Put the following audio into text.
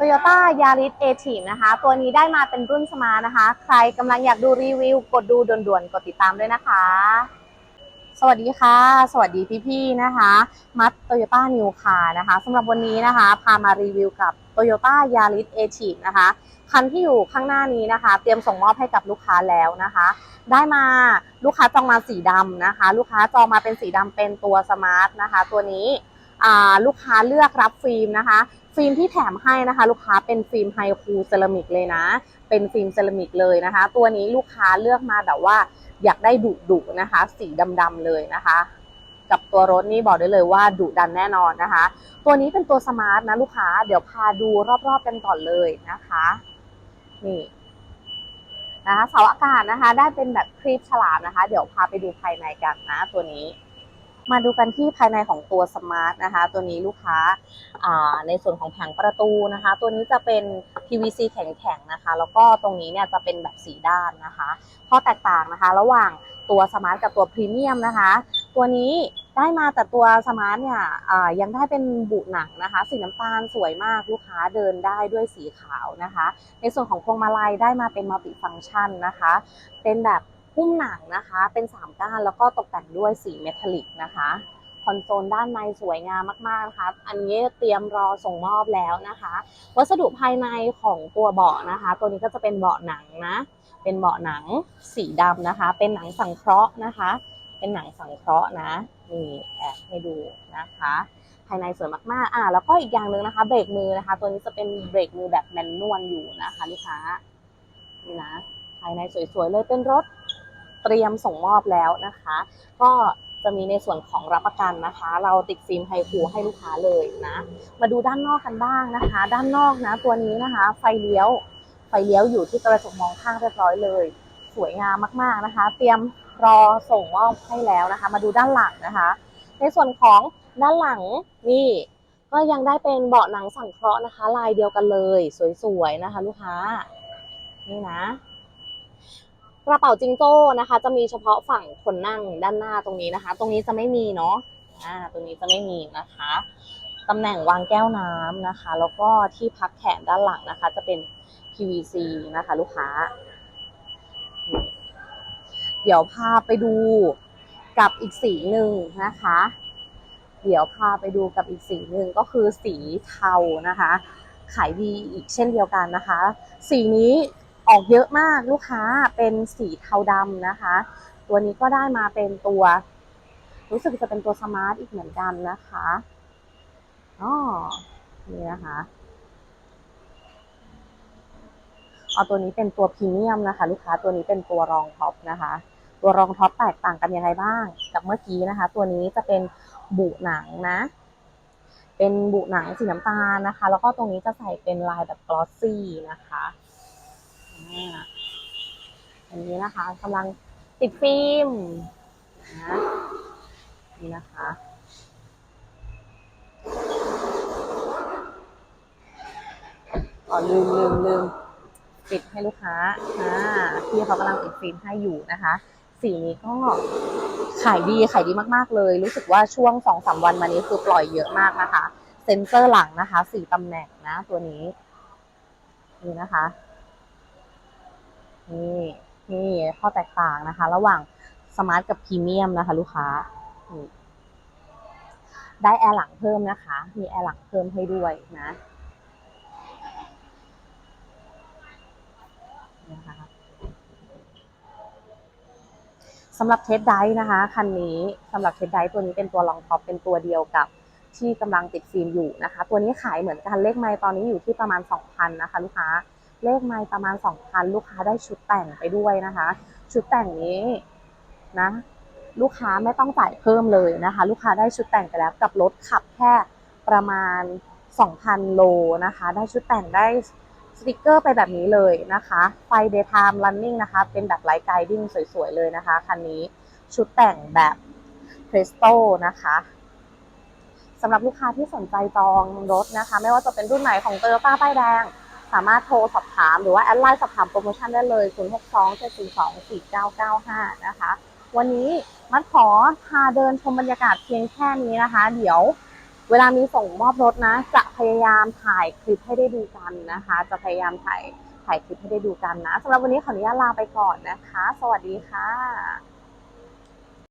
Toyota Yaris a t i v นะคะ ตัวนี้ได้มาเป็นรุ่นสมาร์ทนะคะ ใครกำลังอยากดูรีวิว กดดูด่วนๆ กดติดตามด้วยนะคะ สวัสดีค่ะ สวัสดีพี่ๆนะคะ มัด Toyota New Car นะคะสำหรับวันนี้นะคะ พามารีวิวกับ Toyota Yaris a t i v นะคะ คันที่อยู่ข้างหน้านี้นะคะ เตรียมส่งมอบให้กับลูกค้าแล้วนะคะ ได้มาลูกค้าจองมาสีดำนะคะ ลูกค้าจองมาเป็นสีดำเป็นตัวสมาร์ทนะคะ ตัวนี้ ลูกค้าเลือกรับฟิล์มนะคะ ฟิล์มที่แถมให้นะคะ ลูกค้าเป็นฟิล์มไฮคูเซรามิกเลยนะ เป็นฟิล์มเซรามิกเลยนะคะ ตัวนี้ลูกค้าเลือกมาแบบว่าอยากได้ดุดุๆนะคะ สีดำๆเลยนะคะ กับตัวรถนี่บอกได้เลยว่าดุดันแน่นอนนะคะ ตัวนี้เป็นตัวสมาร์ทนะลูกค้าเดี๋ยวพาดูรอบๆกันก่อนเลยนะคะนี่นะคะเสาอากาศนะคะ ได้เป็นแบบครีปฉลามนะคะ เดี๋ยวพาไปดูภายในกันนะตัวนี้ มาดูกันที่ภายในของตัวสมาร์ทนะคะ ตัวนี้ลูกค้าในส่วนของแผงประตูนะคะ ตัวนี้จะเป็น PVC แข็งๆนะคะ แล้วก็ตรงนี้เนี่ยจะเป็นแบบสีด้านนะคะข้อแตกต่างนะคะ ระหว่างตัวสมาร์ทกับตัวพรีเมียมนะคะ ตัวนี้ได้มาแต่ตัวสมาร์ทเนี่ยยังได้เป็นบุหนังนะคะ สีน้ำตาลสวยมากลูกค้าเดินได้ด้วยสีขาวนะคะ ในส่วนของพวงมาลัยได้มาเป็นมัลติฟังก์ชันนะคะ เป็นแบบ หุ้มหนังนะคะ เป็น 3 ก้านแล้วก็ตกแต่งด้วยสีเมทัลลิกนะคะคอนโซลด้านในสวยงามมากๆนะคะอันนี้เตรียมรอส่งมอบแล้วนะคะ วัสดุภายในของตัวเบาะนะคะ ตัวนี้ก็จะเป็นเบาะหนังนะ เป็นเบาะหนังสีดำนะคะ เป็นหนังสังเคราะห์นะคะ เป็นหนังสังเคราะห์นะนี่แอบให้ดูนะคะ ภายในสวยมากๆอ่าแล้วก็อีกอย่างหนึ่งนะคะ เบรกมือนะคะ ตัวนี้จะเป็นเบรกมือแบบแมนนวลอยู่นะคะลูกค้านี่นะภายในสวยๆเลยเป็นรถ ตรียมส่งมอบแล้วนะคะ ก็จะมีในส่วนของรับประกันนะคะ เราติดฟิล์มไฮคูให้ลูกค้าเลยนะ มาดูด้านนอกกันบ้างนะคะ ด้านนอกนะ ตัวนี้นะคะ ไฟเลี้ยว ไฟเลี้ยวอยู่ที่กระจกมองข้างเรียบร้อยเลย สวยงามมากๆนะคะ เตรียมรอส่งมอบให้แล้วนะคะ มาดูด้านหลังนะคะ ในส่วนของด้านหลังนี่ก็ยังได้เป็นเบาะหนังสังเคราะห์นะคะ ลายเดียวกันเลย สวยๆนะคะ ลูกค้า นี่นะ กระเป๋าจิงโจ้นะคะ จะมีเฉพาะฝั่งคนนั่งด้านหน้าตรงนี้นะคะ ตรงนี้จะไม่มีเนาะอ่าตรงนี้จะไม่มีนะคะตำแหน่งวางแก้วน้ำนะคะ แล้วก็ที่พักแขนด้านหลังนะคะ จะเป็น PVC นะคะ ลูกค้า เดี๋ยวพาไปดูกับอีกสีหนึ่งนะคะ เดี๋ยวพาไปดูกับอีกสีหนึ่งก็คือสีเทานะคะ ขายดีอีกเช่นเดียวกันนะคะ สีนี้ ออกเยอะมากลูกค้าเป็นสีเทาดำนะคะ ตัวนี้ก็ได้มาเป็นตัว รู้สึกจะเป็นตัวสมาร์ทอีกเหมือนกันนะคะอ๋อนี่นะคะเอาตัวนี้เป็นตัวพรีเมียมนะคะ ลูกค้าตัวนี้เป็นตัวรองท็อปนะคะ ตัวรองท็อปแตกต่างกันยังไงบ้างกับเมื่อกี้นะคะ ตัวนี้จะเป็นบุหนังนะ เป็นบุหนังสีน้ำตาลนะคะ แล้วก็ตรงนี้จะใส่เป็นลายแบบกลอสซี่นะคะ อ่าอันนี้นะคะกำลังติดฟิล์มนะนี่นะคะอ๋อลืมลืมลืมปิดให้ลูกค้าอ่าพี่เขากำลังติดฟิล์มให้อยู่นะคะ สีนี้ก็ขายดีขายดีมากๆเลย รู้สึกว่าช่วงสองสามวันมานี้คือปล่อยเยอะมากนะคะ เซ็นเซอร์หลังนะคะสี่ตำแหน่งนะตัวนี้ นี่นะคะ นี่นี่ข้อแตกต่างนะคะ ระหว่างสมาร์ทกับพรีเมียมนะคะ ลูกค้าได้แอร์หลังเพิ่มนะคะ มีแอร์หลังเพิ่มให้ด้วยนะสำหรับเทสไดนะคะคันนี้สำหรับเทสไดตัวนี้เป็นตัวรองท็อปเป็นตัวเดียวกับที่กำลังติดฟิล์มอยู่นะคะ ตัวนี้ขายเหมือนกันเลขไมล์ตอนนี้อยู่ที่ประมาณ 2,000 นะคะ ลูกค้า เลขไมล์ประมาณ 2,000 ลูกค้าได้ชุดแต่งไปด้วยนะคะ ชุดแต่งนี้นะ ลูกค้าไม่ต้องจ่ายเพิ่มเลยนะคะ ลูกค้าได้ชุดแต่งไปแล้วกับรถขับแค่ประมาณ 2,000 โลนะคะ ได้ชุดแต่งได้สติกเกอร์ไปแบบนี้เลยนะคะ ไฟ daytime running นะคะ เป็นแบบไลท์ไกดิ้งสวยๆ เลยนะคะ คันนี้ชุดแต่งแบบ Presto นะคะสำหรับลูกค้าที่สนใจจองรถนะคะ ไม่ว่าจะเป็นรุ่นไหนของ t o y ยต้าป้ายแดง สามารถโทรสอบถามหรือว่าแอดไลน์สอบถามโปรโมชั่นได้เลย 0 6 2 7 4 2 4 9 9 5 นะคะ วันนี้มัดขอพาเดินชมบรรยากาศเพียงแค่นี้นะคะ เดี๋ยวเวลามีส่งมอบรถนะ จะพยายามถ่ายคลิปให้ได้ดูกันนะคะ จะพยายามถ่ายถ่ายคลิปให้ได้ดูกันนะสำหรับวันนี้ขออนุญาตลาไปก่อนนะคะ สวัสดีค่ะ